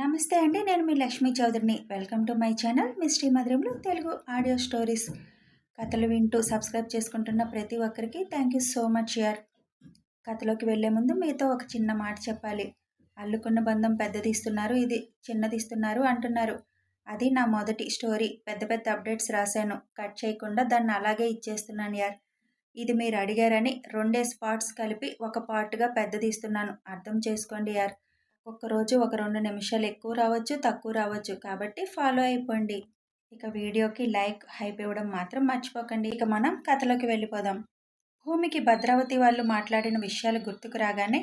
నమస్తే అండి నేను మీ లక్ష్మీ చౌదరిని. వెల్కమ్ టు మై ఛానల్ మీ శ్రీమధురంలో తెలుగు ఆడియో స్టోరీస్. కథలు వింటూ సబ్స్క్రైబ్ చేసుకుంటున్న ప్రతి ఒక్కరికి థ్యాంక్ యూ సో మచ్ యార్. కథలోకి వెళ్ళే ముందు మీతో ఒక చిన్న మాట చెప్పాలి. అల్లుకున్న బంధం పెద్దదిస్తున్నారు ఇది చిన్నదిస్తున్నారు అంటున్నారు. అది నా మొదటి స్టోరీ. పెద్ద పెద్ద అప్డేట్స్ రాశాను. కట్ చేయకుండా దాన్ని అలాగే ఇచ్చేస్తున్నాను యార్. ఇది మీరు అడిగారని రెండే స్పాట్స్ కలిపి ఒక పార్ట్గా పెద్దదిస్తున్నాను. అర్థం చేసుకోండి యార్. ఒక్కరోజు ఒక రెండు నిమిషాలు ఎక్కువ రావచ్చు తక్కువ రావచ్చు. కాబట్టి ఫాలో అయిపోండి. ఇక వీడియోకి లైక్ హైప్ ఇవ్వడం మాత్రం మర్చిపోకండి. ఇక మనం కథలోకి వెళ్ళిపోదాం. భూమికి భద్రావతి వాళ్ళు మాట్లాడిన విషయాలు గుర్తుకు రాగానే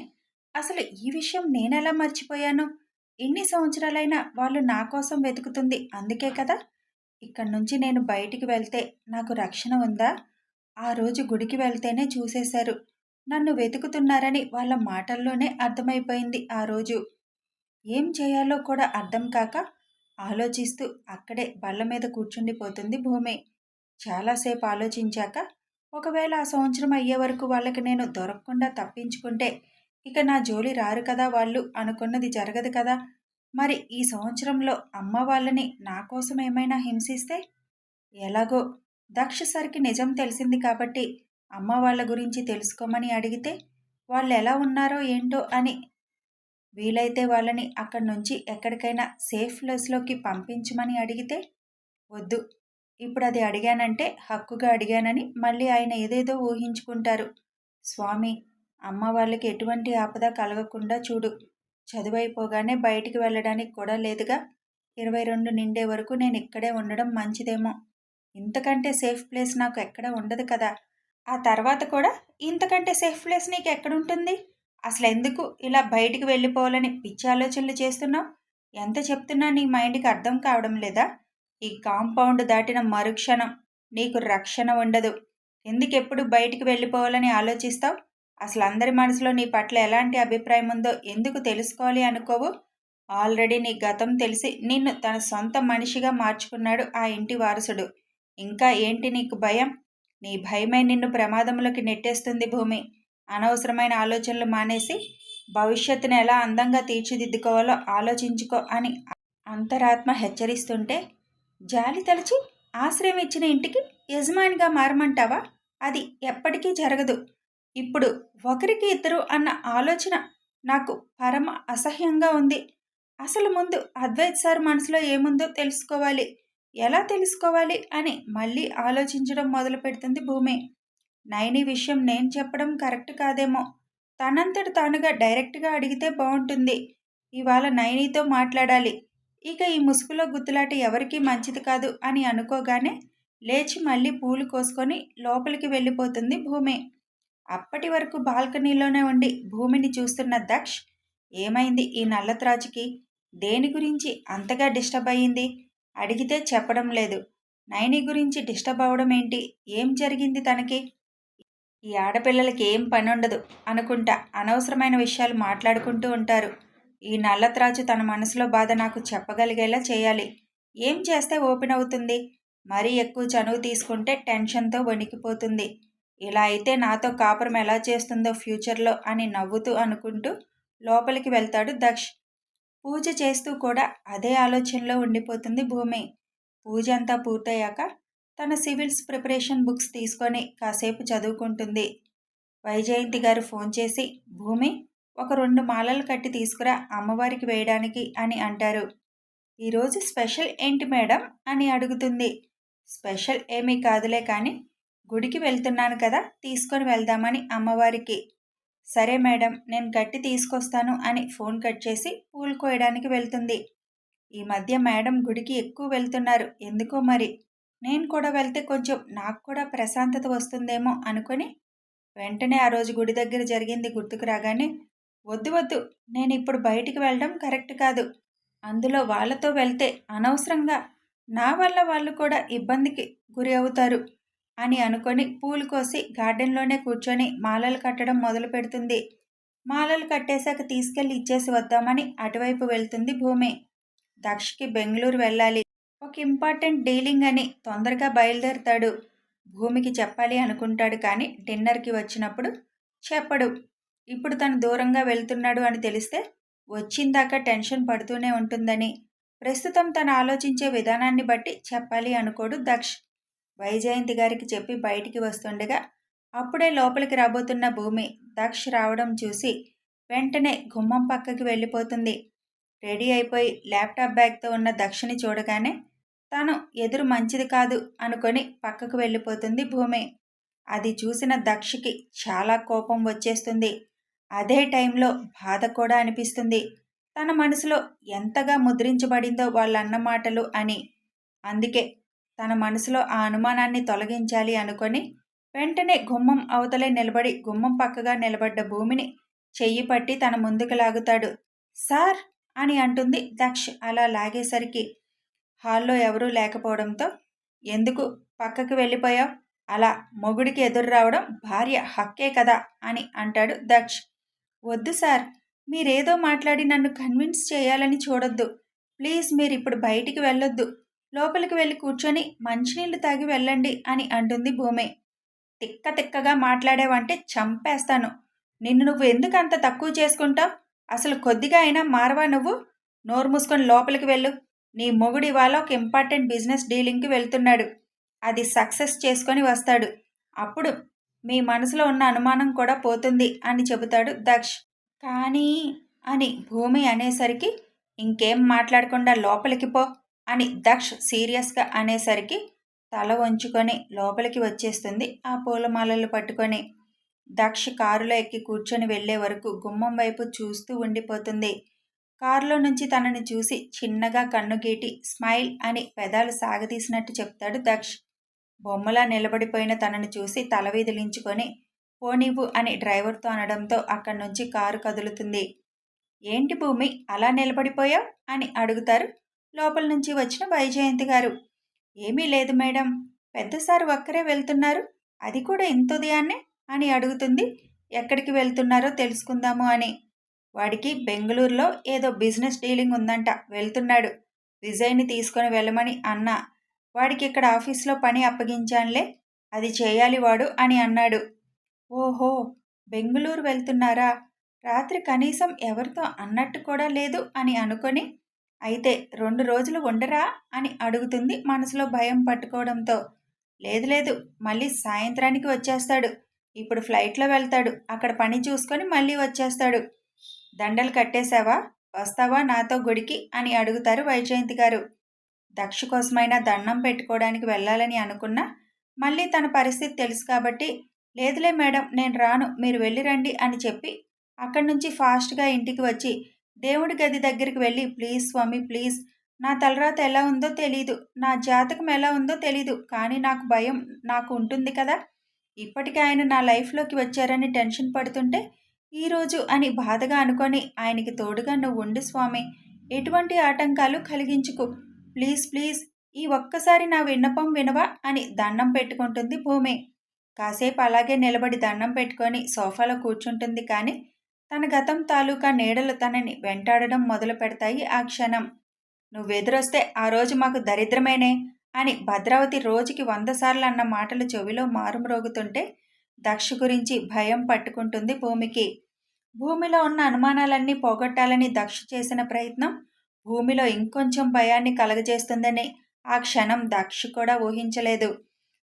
అసలు ఈ విషయం నేనెలా మర్చిపోయాను? ఎన్ని సంవత్సరాలైనా వాళ్ళు నా కోసం వెతుకుతుంది అందుకే కదా? ఇక్కడి నుంచి నేను బయటికి వెళ్తే నాకు రక్షణ ఉందా? ఆ రోజు గుడికి వెళ్తేనే చూసేశారు. నన్ను వెతుకుతున్నారని వాళ్ళ మాటల్లోనే అర్థమైపోయింది ఆ రోజు. ఏం చేయాలో కూడా అర్థం కాక ఆలోచిస్తూ అక్కడే బల్ల మీద కూర్చుండిపోతుంది భూమి. చాలాసేపు ఆలోచించాక ఒకవేళ ఆ సంవత్సరం అయ్యే వరకు వాళ్ళకి నేను దొరకకుండా తప్పించుకుంటే ఇక నా జోలి రారు కదా వాళ్ళు అనుకున్నది జరగదు కదా. మరి ఈ సంవత్సరంలో అమ్మ వాళ్ళని నా కోసం ఏమైనా హింసిస్తే? ఎలాగో దక్ష సరికి నిజం తెలిసింది కాబట్టి అమ్మ వాళ్ళ గురించి తెలుసుకోమని అడిగితే వాళ్ళు ఎలా ఉన్నారో ఏంటో అని వీలైతే వాళ్ళని అక్కడి నుంచి ఎక్కడికైనా సేఫ్ ప్లేస్లోకి పంపించమని అడిగితే వద్దు. ఇప్పుడు అది అడిగానంటే హక్కుగా అడిగానని మళ్ళీ ఆయన ఏదేదో ఊహించుకుంటారు. స్వామి అమ్మ వాళ్ళకి ఎటువంటి ఆపద కలగకుండా చూడు. చదువైపోగానే బయటికి వెళ్ళడానికి కూడా లేదుగా. ఇరవై రెండు నిండే వరకు నేను ఇక్కడే ఉండడం మంచిదేమో. ఇంతకంటే సేఫ్ ప్లేస్ నాకు ఎక్కడ ఉండదు కదా. ఆ తర్వాత కూడా ఇంతకంటే సేఫ్ ప్లేస్ నీకు ఎక్కడుంటుంది అసలు ఎందుకు ఇలా బయటికి వెళ్ళిపోవాలని పిచ్చి ఆలోచనలు చేస్తున్నావు? ఎంత చెప్తున్నా నీ మైండ్కి అర్థం కావడం లేదా? ఈ కాంపౌండ్ దాటిన మరుక్షణం నీకు రక్షణ ఉండదు. ఎందుకెప్పుడు బయటికి వెళ్ళిపోవాలని ఆలోచిస్తావు? అసలు అందరి మనసులో నీ పట్ల ఎలాంటి అభిప్రాయం ఉందో ఎందుకు తెలుసుకోవాలి అనుకోవు? ఆల్రెడీ నీ గతం తెలిసి నిన్ను తన సొంత మనిషిగా మార్చుకున్నాడు ఆ ఇంటి వారసుడు. ఇంకా ఏంటి నీకు భయం? నీ భయమే నిన్ను ప్రమాదంలోకి నెట్టేస్తుంది భూమి. అనవసరమైన ఆలోచనలు మానేసి భవిష్యత్తును ఎలా అందంగా తీర్చిదిద్దుకోవాలో ఆలోచించుకో అని అంతరాత్మ హెచ్చరిస్తుంటే జాలి తలచి ఆశ్రయం ఇచ్చిన ఇంటికి యజమానిగా మారమంటావా? అది ఎప్పటికీ జరగదు. ఇప్పుడు ఒకరికి ఇద్దరు అన్న ఆలోచన నాకు పరమ అసహ్యంగా ఉంది. అసలు ముందు అద్వైత్ సార్ మనసులో ఏముందో తెలుసుకోవాలి. ఎలా తెలుసుకోవాలి అని మళ్ళీ ఆలోచించడం మొదలు పెడుతుంది భూమి. నైని విషయం నేను చెప్పడం కరెక్ట్ కాదేమో. తనంతట తానుగా డైరెక్ట్గా అడిగితే బాగుంటుంది ఇవాళ నైనితో మాట్లాడాలి. ఇక ఈ ముసుగులో గుత్తులాట ఎవరికీ మంచిది కాదు అని అనుకోగానే లేచి మళ్ళీ పూలు కోసుకొని లోపలికి వెళ్ళిపోతుంది భూమి. అప్పటి వరకు బాల్కనీలోనే ఉండి భూమిని చూస్తున్న దక్ష్ ఏమైంది ఈ నల్లత్రాజుకి? దేని గురించి అంతగా డిస్టర్బ్ అయ్యింది? అడిగితే చెప్పడం లేదు. నైని గురించి డిస్టర్బ్ అవ్వడం ఏంటి? ఏం జరిగింది తనకి? ఈ ఆడపిల్లలకి ఏం పని ఉండదు అనుకుంటా. అనవసరమైన విషయాలు మాట్లాడుకుంటూ ఉంటారు. ఈ నల్లత్రాజు తన మనసులో బాధ నాకు చెప్పగలిగేలా చేయాలి. ఏం చేస్తే ఓపెన్ అవుతుంది మరీ ఎక్కువ చనువు తీసుకుంటే టెన్షన్తో వణికిపోతుంది. ఇలా అయితే నాతో కాపురం ఎలా చేస్తుందో ఫ్యూచర్లో అని నవ్వుతూ అనుకుంటూ లోపలికి వెళ్తాడు దక్ష్. పూజ చేస్తూ కూడా అదే ఆలోచనలో ఉండిపోతుంది భూమి. పూజ అంతా పూర్తయ్యాక తన సివిల్స్ ప్రిపరేషన్ బుక్స్ తీసుకొని కాసేపు చదువుకుంటుంది. వైజయంతి గారు ఫోన్ చేసి భూమి ఒక రెండు మాలలు కట్టి తీసుకురా అమ్మవారికి వేయడానికి అని అంటారు. ఈరోజు స్పెషల్ ఏంటి మేడం? అని అడుగుతుంది. స్పెషల్ ఏమీ కాదులే కానీ గుడికి వెళ్తున్నాను కదా తీసుకొని వెళ్దామని అమ్మవారికి. సరే మేడం నేను కట్టి తీసుకొస్తాను అని ఫోన్ కట్ చేసి పూలు కోయడానికి వెళ్తుంది. ఈ మధ్య మేడం గుడికి ఎక్కువ వెళ్తున్నారు. ఎందుకో మరి? నేను కూడా వెళ్తే కొంచెం నాకు కూడా ప్రశాంతత వస్తుందేమో అనుకొని వెంటనే ఆ రోజు గుడి దగ్గర జరిగింది గుర్తుకు రాగానే వద్దు వద్దు నేను ఇప్పుడు బయటికి వెళ్ళడం కరెక్ట్ కాదు. అందులో వాళ్ళతో వెళ్తే అనవసరంగా నా వల్ల వాళ్ళు కూడా ఇబ్బందికి గురి అవుతారు అని అనుకొని పూలు కోసి గార్డెన్లోనే కూర్చొని మాలలు కట్టడం మొదలు పెడుతుంది. మాలలు కట్టేశాక తీసుకెళ్ళి ఇచ్చేసి వద్దామని అటువైపు వెళ్తుంది భూమి. దక్షకి బెంగళూరు వెళ్ళాలి. ఒక ఇంపార్టెంట్ డీలింగ్ అని తొందరగా బయలుదేరుతాడు. భూమికి చెప్పాలి అనుకుంటాడు కానీ డిన్నర్కి వచ్చినప్పుడు చెప్పడు. ఇప్పుడు తను దూరంగా వెళ్తున్నాడు అని తెలిస్తే వచ్చిందాకా టెన్షన్ పడుతూనే ఉంటుందని. ప్రస్తుతం తను ఆలోచించే విధానాన్ని బట్టి చెప్పాలి అనుకోడు దక్ష్. వైజయంతి గారికి చెప్పి బయటికి వస్తుండగా అప్పుడే లోపలికి రాబోతున్న భూమి దక్ష్ రావడం చూసి వెంటనే గుమ్మం పక్కకి వెళ్ళిపోతుంది. రెడీ అయిపోయి ల్యాప్టాప్ బ్యాగ్తో ఉన్న దక్షిని చూడగానే తను ఎదురు మంచిది కాదు అనుకొని పక్కకు వెళ్ళిపోతుంది భూమి. అది చూసిన దక్షకి చాలా కోపం వచ్చేస్తుంది. అదే టైంలో బాధ కూడా అనిపిస్తుంది. తన మనసులో ఎంతగా ముద్రించబడిందో వాళ్ళన్న మాటలు అని. అందుకే తన మనసులో ఆ అనుమానాన్ని తొలగించాలి అనుకొని వెంటనే గుమ్మం అవతలే నిలబడి గుమ్మం పక్కగా నిలబడ్డ భూమిని చెయ్యి పట్టి తన ముందుకు లాగుతాడు. సార్! అని అంటుంది దక్ష్. అలా లాగేసరికి హాల్లో ఎవరూ లేకపోవడంతో ఎందుకు పక్కకి వెళ్ళిపోయావు? అలా మొగుడికి ఎదురు రావడం భార్య హక్కే కదా అని అంటాడు దక్ష్. వద్దు సార్ మీరేదో మాట్లాడి నన్ను కన్విన్స్ చేయాలని చూడొద్దు. ప్లీజ్ మీరు ఇప్పుడు బయటికి వెళ్ళొద్దు. లోపలికి వెళ్ళి కూర్చొని మంచినీళ్ళు తాగి వెళ్ళండి అని అంటుంది భూమి. తిక్క తిక్కగా మాట్లాడేవంటే చంపేస్తాను. నిన్ను నువ్వు ఎందుకు అంత తక్కువ చేసుకుంటావు? అసలు కొద్దిగా అయినా మారవా నువ్వు? నోరు మూసుకొని లోపలికి వెళ్ళు. నీ మొగుడు ఇవాళ ఒక ఇంపార్టెంట్ బిజినెస్ డీలింగ్కి వెళ్తున్నాడు. అది సక్సెస్ చేసుకొని వస్తాడు. అప్పుడు మీ మనసులో ఉన్న అనుమానం కూడా పోతుంది అని చెబుతాడు దక్ష్. కానీ అని భూమి అనేసరికి ఇంకేం మాట్లాడకుండా లోపలికి పో అని దక్ష్ సీరియస్గా అనేసరికి తల వంచుకొని లోపలికి వచ్చేస్తుంది ఆ పూలమాలలు పట్టుకొని. దక్ష కారులో ఎక్కి కూర్చొని వెళ్ళే వరకు గుమ్మం వైపు చూస్తూ ఉండిపోతుంది. కారులో నుంచి తనని చూసి చిన్నగా కన్నుగీటి స్మైల్ అని పెదాలు సాగదీసినట్టు చెప్తాడు దక్ష్. బొమ్మలా నిలబడిపోయిన తనని చూసి తల వీదిలించుకొని పోనీవు అని డ్రైవర్తో అనడంతో అక్కడి నుంచి కారు కదులుతుంది. ఏంటి భూమి అలా నిలబడిపోయావు? అని అడుగుతారు లోపల నుంచి వచ్చిన వైజయంతి గారు. ఏమీ లేదు మేడం పెద్దసారి ఒక్కరే వెళ్తున్నారు అది కూడా ఇంత ఉదయాన్నే? అని అడుగుతుంది. ఎక్కడికి వెళ్తున్నారో తెలుసుకుందాము అని. వాడికి బెంగళూరులో ఏదో బిజినెస్ డీలింగ్ ఉందంట వెళ్తున్నాడు. విజయ్ని తీసుకొని వెళ్ళమని అన్న. వాడికి ఇక్కడ ఆఫీస్లో పని అప్పగించానులే అది చేయాలి వాడు అని అన్నాడు. ఓహో బెంగళూరు వెళ్తున్నారా? రాత్రి కనీసం ఎవరితో అన్నట్టు కూడా లేదు అని అనుకొని అయితే రెండు రోజులు ఉండరా అని అడుగుతుంది మనసులో భయం పట్టుకోవడంతో. లేదు లేదు మళ్ళీ సాయంత్రానికి వచ్చేస్తాడు. ఇప్పుడు ఫ్లైట్లో వెళ్తాడు అక్కడ పని చూసుకొని మళ్ళీ వచ్చేస్తాడు. దండలు కట్టేశావా? వస్తావా నాతో గుడికి? అని అడుగుతారు వైజయంతి గారు. దక్ష కోసమైనా దండం పెట్టుకోవడానికి వెళ్ళాలని అనుకున్నా మళ్ళీ తన పరిస్థితి తెలుసు కాబట్టి లేదులే మేడం నేను రాను మీరు వెళ్ళి రండి అని చెప్పి అక్కడి నుంచి ఫాస్ట్గా ఇంటికి వచ్చి దేవుడి గది దగ్గరికి వెళ్ళి ప్లీజ్ స్వామి ప్లీజ్ నా తలరాత ఎలా ఉందో తెలీదు నా జాతకం ఎలా ఉందో తెలీదు కానీ నాకు భయం నాకు ఉంటుంది కదా. ఇప్పటికే ఆయన నా లైఫ్లోకి వచ్చారని టెన్షన్ పడుతుంటే ఈరోజు అని బాధగా అనుకొని ఆయనకి తోడుగా నువ్వు ఉండు స్వామి. ఎటువంటి ఆటంకాలు కలిగించుకు. ప్లీజ్ ప్లీజ్ ఈ ఒక్కసారి నా విన్నపం వినవా అని దండం పెట్టుకుంటుంది భూమి. కాసేపు అలాగే నిలబడి దండం పెట్టుకొని సోఫాలో కూర్చుంటుంది కానీ తన గతం తాలూకా నీడలు తనని వెంటాడడం మొదలు పెడతాయి ఆ క్షణం. నువ్వెదురొస్తే ఆ రోజు మాకు దరిద్రమేనే అని భద్రావతి రోజుకి వంద సార్లు అన్న మాటలు చెవిలో మారుమ్రోగుతుంటే దక్ష గురించి భయం పట్టుకుంటుంది భూమికి. భూమిలో ఉన్న అనుమానాలన్నీ పోగొట్టాలని దక్ష చేసిన ప్రయత్నం భూమిలో ఇంకొంచెం భయాన్ని కలగజేస్తుందని ఆ క్షణం దక్ష కూడా ఊహించలేదు.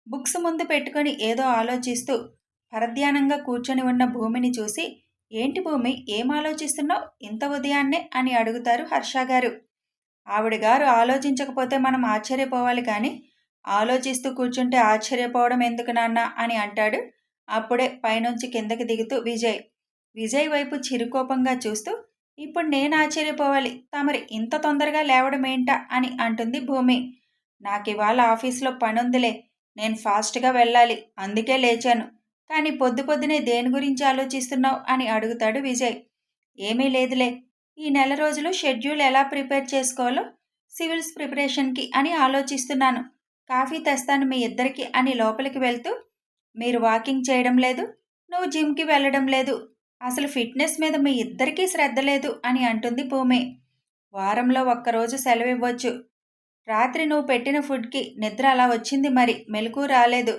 బుక్స్ ముందు పెట్టుకొని ఏదో ఆలోచిస్తూ పరధ్యానంగా కూర్చొని ఉన్న భూమిని చూసి ఏంటి భూమి ఏం ఆలోచిస్తున్నావు? ఇంత ఉదయాన్నే? అని అడుగుతారు హర్ష గారు. ఆవిడ గారు ఆలోచించకపోతే మనం ఆశ్చర్యపోవాలి కానీ ఆలోచిస్తూ కూర్చుంటే ఆశ్చర్యపోవడం ఎందుకు నాన్న? అని అంటాడు. అప్పుడే పైనుంచి కిందకి దిగుతూ విజయ్ విజయ్ వైపు చిరుకోపంగా చూస్తూ ఇప్పుడు నేను ఆశ్చర్యపోవాలి. తమరి ఇంత తొందరగా లేవడం ఏంటా? అని అంటుంది భూమి. నాకు ఇవాళ ఆఫీస్లో పనుందిలే. నేను ఫాస్ట్గా వెళ్ళాలి. అందుకే లేచాను. కానీ పొద్దు పొద్దునే దేని గురించి ఆలోచిస్తున్నావు? అని అడుగుతాడు విజయ్. ఏమీ లేదులే. ఈ నెల రోజులు షెడ్యూల్ ఎలా ప్రిపేర్ చేసుకోవాలో సివిల్స్ ప్రిపరేషన్కి అని ఆలోచిస్తున్నాను. కాఫీ తెస్తాను మీ ఇద్దరికి అని లోపలికి వెళ్తూ మీరు వాకింగ్ చేయడం లేదు. నువ్వు జిమ్కి వెళ్ళడం లేదు. అసలు ఫిట్నెస్ మీద మీ ఇద్దరికీ శ్రద్ధ లేదు అని అంటుంది భూమి వారంలో ఒక్కరోజు సెలవు ఇవ్వచ్చు రాత్రి నువ్వు పెట్టిన ఫుడ్కి నిద్ర అలా వచ్చింది మరి మెలకు రాలేదు.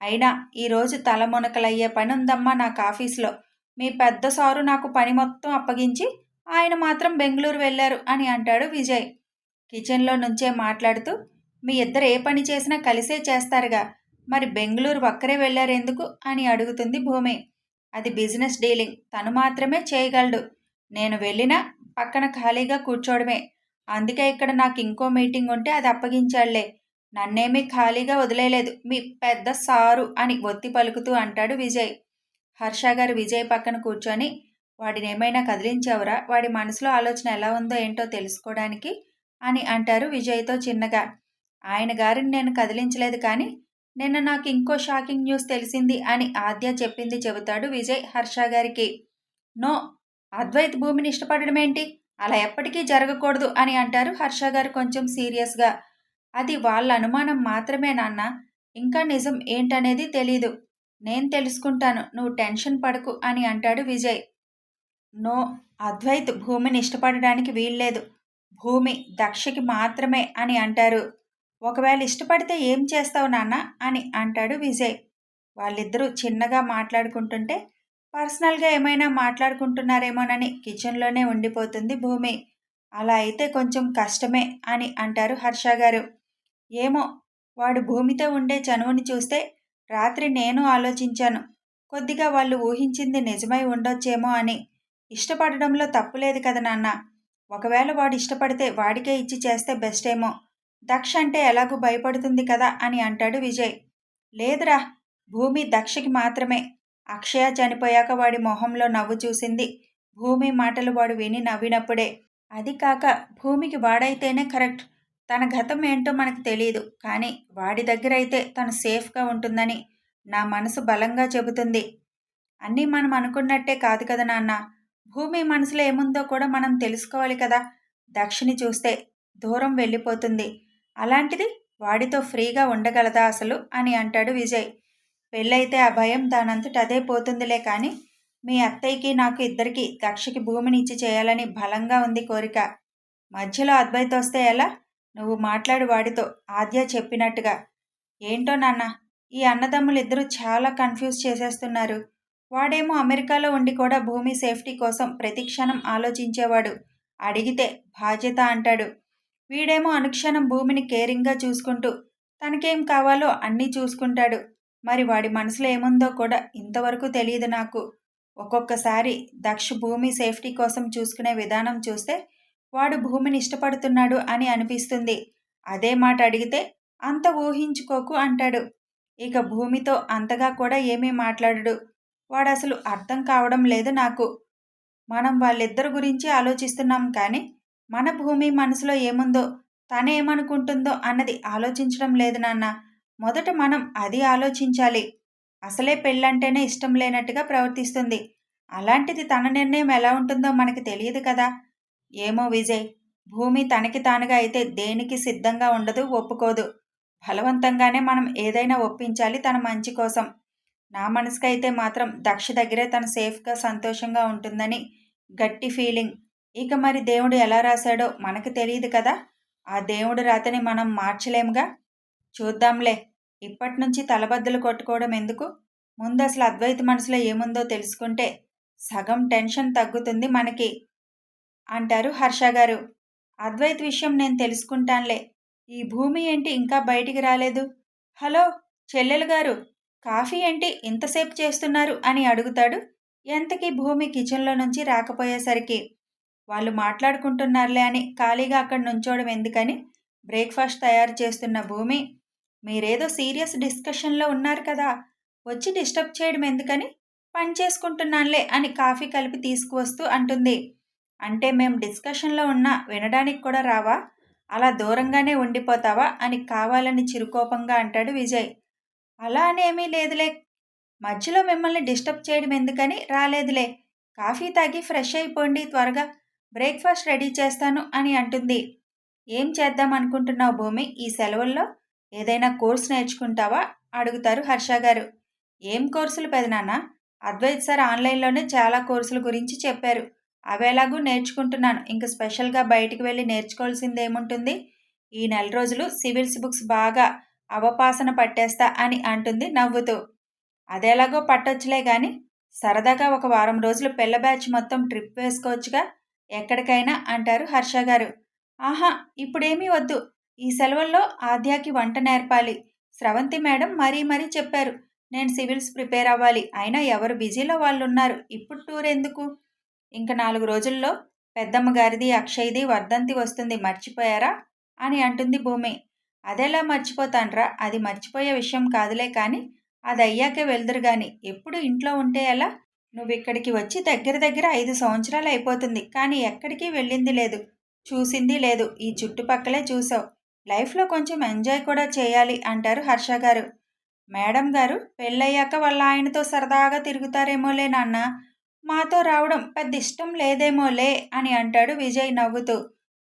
అయినా ఈరోజు తలమునకలయ్యే పని ఉందమ్మా నాకు ఆఫీస్లో మీ పెద్ద సారు నాకు పని మొత్తం అప్పగించి ఆయన మాత్రం బెంగళూరు వెళ్ళారు అని అంటాడు విజయ్. కిచెన్లో నుంచే మాట్లాడుతూ మీ ఇద్దరు ఏ పని చేసినా కలిసే చేస్తారుగా. మరి బెంగళూరు ఒక్కరే వెళ్ళారెందుకు? అని అడుగుతుంది భూమి. అది బిజినెస్ డీలింగ్. తను మాత్రమే చేయగలడు. నేను వెళ్ళినా పక్కన ఖాళీగా కూర్చోవడమే. అందుకే ఇక్కడ నాకు ఇంకో మీటింగ్ ఉంటే అది అప్పగించాడులే. నన్నేమీ ఖాళీగా వదిలేయలేదు మీ పెద్ద సారు అని ఒత్తి పలుకుతూ అంటాడు విజయ్. హర్ష గారు విజయ్ పక్కన కూర్చొని వాడిని ఏమైనా కదిలించావురా? వాడి మనసులో ఆలోచన ఎలా ఉందో ఏంటో తెలుసుకోవడానికి అని అంటారు విజయ్తో చిన్నగా. ఆయన గారిని నేను కదిలించలేదు కానీ నిన్న నాకు ఇంకో షాకింగ్ న్యూస్ తెలిసింది అని ఆద్య చెప్పింది చెబుతాడు విజయ్ హర్ష గారికి. నో అద్వైత్ భూమిని ఇష్టపడడం ఏంటి? అలా ఎప్పటికీ జరగకూడదు అని అంటారు హర్ష గారు కొంచెం సీరియస్గా అది వాళ్ళ అనుమానం మాత్రమే నాన్న. ఇంకా నిజం ఏంటనేది తెలీదు. నేను తెలుసుకుంటాను నువ్వు టెన్షన్ పడకు అని అంటాడు విజయ్. నో అద్వైత్ భూమిని ఇష్టపడడానికి వీల్లేదు. భూమి దక్షకి మాత్రమే అని అంటారు. ఒకవేళ ఇష్టపడితే ఏం చేస్తావు నాన్న అని అంటాడు విజయ్. వాళ్ళిద్దరూ చిన్నగా మాట్లాడుకుంటుంటే పర్సనల్గా ఏమైనా మాట్లాడుకుంటున్నారేమోనని కిచెన్లోనే ఉండిపోతుంది భూమి. అలా అయితే కొంచెం కష్టమే అని అంటారు హర్ష గారు. ఏమో వాడు భూమితో ఉండే చనువుని చూస్తే రాత్రి నేను ఆలోచించాను. కొద్దిగా వాళ్ళు ఊహించింది నిజమై ఉండొచ్చేమో అని. ఇష్టపడడంలో తప్పులేదు కదా నాన్న. ఒకవేళ వాడు ఇష్టపడితే వాడికే ఇచ్చి చేస్తే బెస్ట్ ఏమో దక్ష అంటే ఎలాగూ భయపడుతుంది కదా అని అంటాడు విజయ్. లేదురా భూమి దక్షకి మాత్రమే. అక్షయ చనిపోయాక వాడి మొహంలో నవ్వు చూసింది. భూమి మాటలు వాడు విని నవ్వినప్పుడే. అది కాక భూమికి వాడైతేనే కరెక్ట్. తన గతం ఏంటో మనకు తెలియదు కానీ వాడి దగ్గర అయితే తను సేఫ్గా ఉంటుందని నా మనసు బలంగా చెబుతుంది. అన్నీ మనం అనుకున్నట్టే కాదు కదా నాన్న. భూమి మనసులో ఏముందో కూడా మనం తెలుసుకోవాలి కదా. దక్షిణి చూస్తే దూరం వెళ్ళిపోతుంది. అలాంటిది వాడితో ఫ్రీగా ఉండగలదా అసలు? అని అంటాడు విజయ్. పెళ్ళైతే ఆ భయం దానంతట అదే పోతుందిలే కానీ మీ అత్తయ్యకి నాకు ఇద్దరికి దక్షకి భూమిని ఇచ్చి చేయాలని బలంగా ఉంది కోరిక. మధ్యలో అద్వైత వస్తే ఎలా? నువ్వు మాట్లాడు వాడితో ఆద్య చెప్పినట్టుగా. ఏంటో నాన్న ఈ అన్నదమ్ములు ఇద్దరు చాలా కన్ఫ్యూజ్ చేసేస్తున్నారు. వాడేమో అమెరికాలో ఉండి కూడా భూమి సేఫ్టీ కోసం ప్రతిక్షణం ఆలోచించేవాడు. అడిగితే బాధ్యత అంటాడు. వీడేమో అనుక్షణం భూమిని కేరింగ్గా చూసుకుంటూ తనకేం కావాలో అన్నీ చూసుకుంటాడు. మరి వాడి మనసులో ఏముందో కూడా ఇంతవరకు తెలియదు నాకు. ఒక్కొక్కసారి దక్ష భూమి సేఫ్టీ కోసం చూసుకునే విధానం చూస్తే వాడు భూమిని ఇష్టపడుతున్నాడు అని అనిపిస్తుంది. అదే మాట అడిగితే అంత ఊహించుకోకు అంటాడు. ఇక భూమితో అంతగా కూడా ఏమీ మాట్లాడడు. వాడు అసలు అర్థం కావడం లేదు నాకు. మనం వాళ్ళిద్దరి గురించి ఆలోచిస్తున్నాం కానీ మన భూమి మనసులో ఏముందో తనేమనుకుంటుందో అన్నది ఆలోచించడం లేదు నాన్న. మొదట మనం అది ఆలోచించాలి. అసలే పెళ్ళంటేనే ఇష్టం లేనట్టుగా ప్రవర్తిస్తుంది. అలాంటిది తన నిర్ణయం ఎలా ఉంటుందో మనకి తెలియదు కదా. ఏమో విజయ్ భూమి తనకి తానుగా అయితే దేనికి సిద్ధంగా ఉండదు ఒప్పుకోదు. బలవంతంగానే మనం ఏదైనా ఒప్పించాలి తన మంచి కోసం. నా మనసుకైతే మాత్రం దక్ష దగ్గరే తను సేఫ్గా సంతోషంగా ఉంటుందని గట్టి ఫీలింగ్. ఇక మరి దేవుడు ఎలా రాశాడో మనకు తెలియదు కదా. ఆ దేవుడు రాతని మనం మార్చలేముగా? చూద్దాంలే. ఇప్పటి నుంచి తలబద్దలు కొట్టుకోవడం ఎందుకు? ముందు అసలు అద్వైత మనసులో ఏముందో తెలుసుకుంటే సగం టెన్షన్ తగ్గుతుంది మనకి అంటారు హర్ష గారు. అద్వైత్ విషయం నేను తెలుసుకుంటానులే. ఈ భూమి ఏంటి ఇంకా బయటికి రాలేదు? హలో చెల్లెలు గారు కాఫీ ఏంటి ఇంతసేపు చేస్తున్నారు అని అడుగుతాడు. ఎంతకీ భూమి కిచెన్లో నుంచి రాకపోయేసరికి వాళ్ళు మాట్లాడుకుంటున్నారులే అని ఖాళీగా అక్కడ నుంచోవడం ఎందుకని? బ్రేక్ఫాస్ట్ తయారు చేస్తున్న భూమి? మీరేదో సీరియస్ డిస్కషన్లో ఉన్నారు కదా. వచ్చి డిస్టర్బ్ చేయడం ఎందుకని? పని చేసుకుంటున్నానులే అని కాఫీ కలిపి తీసుకువస్తూ అంటుంది. అంటే మేము డిస్కషన్లో ఉన్నా వినడానికి కూడా రావా? అలా దూరంగానే ఉండిపోతావా? అని కావాలని చిరుకోపంగా అంటాడు విజయ్. అలా అనేమీ లేదులే. మధ్యలో మిమ్మల్ని డిస్టర్బ్ చేయడం ఎందుకని? రాలేదులే. కాఫీ తాగి ఫ్రెష్ అయిపోండి త్వరగా. బ్రేక్ఫాస్ట్ రెడీ చేస్తాను అని అంటుంది. ఏం చేద్దాం అనుకుంటున్నావు భూమి? ఈ సెలవుల్లో ఏదైనా కోర్స్ నేర్చుకుంటావా? అడుగుతారు హర్ష గారు. ఏం కోర్సులు పెదనానా అద్వైత్ సార్ ఆన్లైన్లోనే చాలా కోర్సుల గురించి చెప్పారు. అవేలాగూ నేర్చుకుంటున్నాను. ఇంకా స్పెషల్గా బయటికి వెళ్ళి నేర్చుకోవాల్సింది ఏముంటుంది ఈ నెల రోజులు సివిల్స్ బుక్స్ బాగా అవపాసన పట్టేస్తా అని అంటుంది నవ్వుతూ. అదేలాగో పట్టొచ్చులే కానీ సరదాగా ఒక వారం రోజులు పిల్ల బ్యాచ్ మొత్తం ట్రిప్ వేసుకోవచ్చుగా. ఎక్కడికైనా అంటారు హర్ష గారు. ఆహా ఇప్పుడేమీ వద్దు. ఈ సెలవుల్లో ఆద్యాకి వంట నేర్పాలి. స్రవంతి మేడం మరీ మరీ చెప్పారు. నేను సివిల్స్ ప్రిపేర్ అవ్వాలి. అయినా ఎవరు బిజీలో వాళ్ళు ఉన్నారు ఇప్పుడు టూర్ ఎందుకు? ఇంక నాలుగు రోజుల్లో పెద్దమ్మ గారిది అక్షయ్ది వర్ధంతి వస్తుంది. మర్చిపోయారా? అని అంటుంది భూమి. అదెలా మర్చిపోతాన్రా? అది మర్చిపోయే విషయం కాదులే కానీ అది అయ్యాకే వెళ్దురు గాని ఎప్పుడు ఇంట్లో ఉంటే ఎలా? నువ్వు ఇక్కడికి వచ్చి దగ్గర దగ్గర ఐదు సంవత్సరాలు అయిపోతుంది. కానీ ఎక్కడికి వెళ్ళింది లేదు. చూసింది లేదు. ఈ చుట్టుపక్కలే చూసావు. లైఫ్లో కొంచెం ఎంజాయ్ కూడా చేయాలి అంటారు హర్ష గారు. మేడం గారు పెళ్ళయ్యాక వాళ్ళ ఆయనతో సరదాగా తిరుగుతారేమోలే నాన్న. మాతో రావడం పెద్ద ఇష్టం లేదేమోలే అని అంటాడు విజయ్ నవ్వుతూ.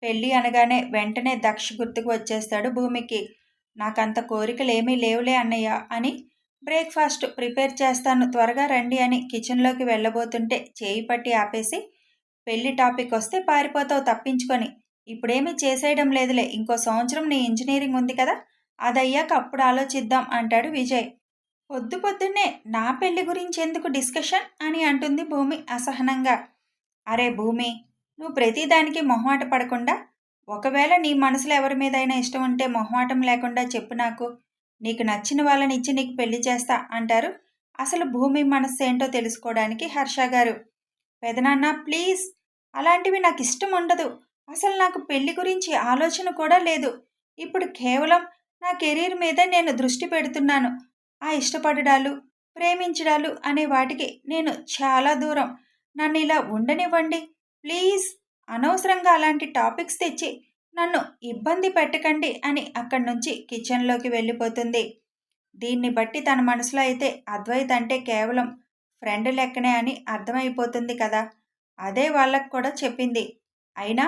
పెళ్ళి అనగానే వెంటనే దక్ష గుర్తుకు వచ్చేస్తాడు భూమికి. నాకంత కోరికలు ఏమీ లేవులే అన్నయ్య అని బ్రేక్ఫాస్ట్ ప్రిపేర్ చేస్తాను. త్వరగా రండి అని కిచెన్లోకి వెళ్ళబోతుంటే చేయి పట్టి ఆపేసి పెళ్ళి టాపిక్ వస్తే పారిపోతావు తప్పించుకొని. ఇప్పుడేమీ చేసేయడం లేదులే. ఇంకో సంవత్సరం నీ ఇంజనీరింగ్ ఉంది కదా అదయ్యాక అప్పుడు ఆలోచిద్దాం అంటాడు విజయ్. పొద్దు పొద్దున్నే నా పెళ్ళి గురించి ఎందుకు డిస్కషన్? అని అంటుంది భూమి అసహనంగా. అరే భూమి నువ్వు ప్రతిదానికి మొహమాట పడకుండా ఒకవేళ నీ మనసులో ఎవరి మీదైనా ఇష్టం ఉంటే మొహమాటం లేకుండా చెప్పు నాకు. నీకు నచ్చిన వాళ్ళని ఇచ్చి నీకు పెళ్ళి చేస్తా అంటారు. అసలు భూమి మనస్సు ఏంటో తెలుసుకోవడానికి హర్ష గారు. పెదనాన్న ప్లీజ్. అలాంటివి నాకు ఇష్టం ఉండదు. అసలు నాకు పెళ్ళి గురించి ఆలోచన కూడా లేదు. ఇప్పుడు కేవలం నా కెరీర్ మీద నేను దృష్టి పెడుతున్నాను. ఆ ఇష్టపడడాలు ప్రేమించడాలు అనే వాటికి నేను చాలా దూరం. నన్ను ఇలా ఉండనివ్వండి. ప్లీజ్. అనవసరంగా అలాంటి టాపిక్స్ తెచ్చి నన్ను ఇబ్బంది పెట్టకండి అని అక్కడి నుంచి కిచెన్లోకి వెళ్ళిపోతుంది. దీన్ని బట్టి తన మనసులో అయితే అద్వైత్ అంటే కేవలం ఫ్రెండ్ లెక్కనే అని అర్థమైపోతుంది కదా. అదే వాళ్ళకు కూడా చెప్పింది. అయినా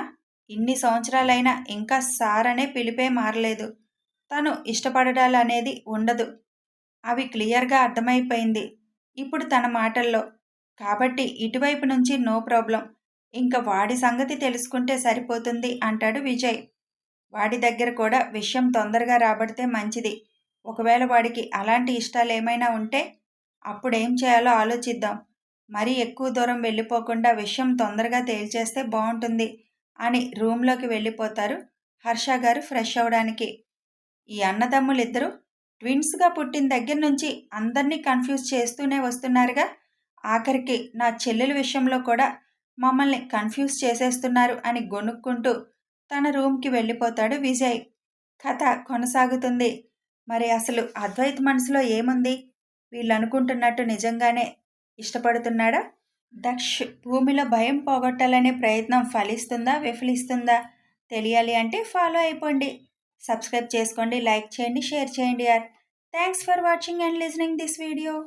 ఇన్ని సంవత్సరాలైనా ఇంకా సార్ అనే పిలిపే మారలేదు. తను ఇష్టపడడాలు అనేది ఉండదు. అవి క్లియర్గా అర్థమైపోయింది. ఇప్పుడు తన మాటల్లో కాబట్టి ఇటువైపు నుంచి నో ప్రాబ్లం. ఇంకా వాడి సంగతి తెలుసుకుంటే సరిపోతుంది అంటాడు విజయ్. వాడి దగ్గర కూడా విషయం తొందరగా రాబడితే మంచిది. ఒకవేళ వాడికి అలాంటి ఇష్టాలు ఏమైనా ఉంటే అప్పుడేం చేయాలో ఆలోచిద్దాం. మరీ ఎక్కువ దూరం వెళ్ళిపోకుండా విషయం తొందరగా తేల్చేస్తే బాగుంటుంది అని రూమ్లోకి వెళ్ళిపోతారు హర్ష గారు ఫ్రెష్ అవడానికి. ఈ అన్నదమ్ములిద్దరూ ట్విన్స్గా పుట్టిన దగ్గర నుంచి అందరినీ కన్ఫ్యూజ్ చేస్తూనే వస్తున్నారుగా. ఆఖరికి నా చెల్లెల విషయంలో కూడా మమ్మల్ని కన్ఫ్యూజ్ చేసేస్తున్నారు అని గొనుక్కుంటూ తన రూమ్కి వెళ్ళిపోతాడు విజయ్. కథ కొనసాగుతుంది. మరి అసలు అద్వైత్ మనసులో ఏముంది? వీళ్ళనుకుంటున్నట్టు నిజంగానే ఇష్టపడుతున్నాడా? దక్ష్ భూమిలో భయం పోగొట్టాలనే ప్రయత్నం ఫలిస్తుందా విఫలిస్తుందా? తెలియాలి అంటే ఫాలో అయిపోండి. సబ్స్క్రైబ్ చేసుకోండి లైక్ చేయండి షేర్ చేయండి యార్. Thanks for watching and listening this video.